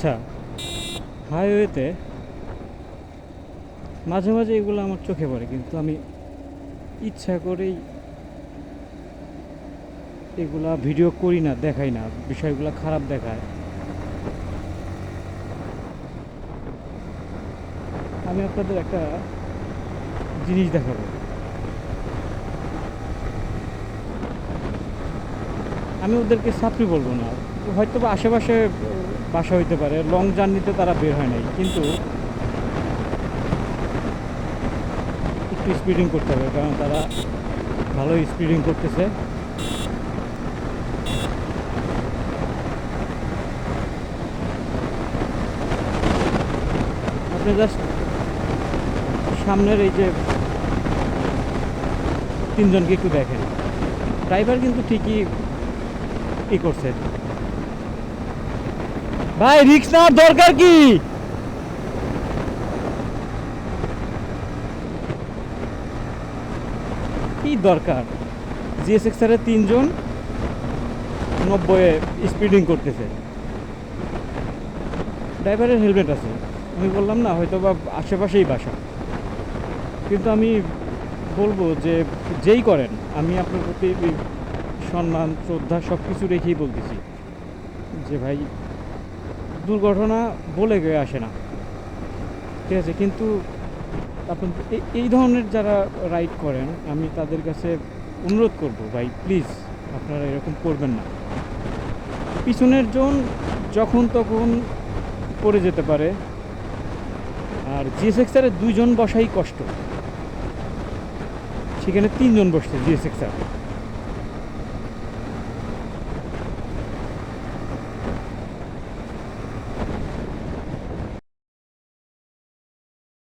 আচ্ছা হাইওয়েতে মাঝে মাঝে এগুলো আমার চোখে পড়ে, কিন্তু আমি ইচ্ছা করেই এগুলা ভিডিও করি না, দেখাই না, বিষয়গুলো খারাপ দেখায়। আমি আপনাদের একটা জিনিস দেখাবো। আমি ওদেরকে ছাত্রী বলব না। হয়তো বা আশেপাশে বাসা হইতে পারে। লং জার্নিতে তারা বের হয় নাই। কিন্তু একটু স্পিডিং করতে হবে, কারণ তারা ভালো স্পিডিং করতেছে। আপনি জাস্ট সামনের এই যে তিনজনকে একটু দেখেন। ড্রাইভার কিন্তু ঠিকই ই করছে। ভাই রিক্স নেওয়ার দরকার কি? কি দরকার? জিএসএক্স এর তিনজন নব্বই স্পিডিং করতেছে। ড্রাইভারের হেলমেট আছে। আমি বললাম, না হয়তো বা আশেপাশেই বাসা। কিন্তু আমি বলব যে, যেই করেন, আমি আপনার প্রতি সম্মান শ্রদ্ধা সব কিছু রেখেই বলতেছি। যে ভাই দুর্ঘটনা বলে গিয়ে আসে না। ঠিক আছে, কিন্তু আপনার এই- ধরনের যারা রাইড করেন, আমি তাদের কাছে অনুরোধ করব, ভাই প্লিজ আপনারা এরকম করবেন না। পিছনের জন যখন তখন পড়ে যেতে পারে, আর জিএসএক্সারে দুইজন বসাই কষ্ট। সেখানে তিনজন বসছে জিএসএক্সার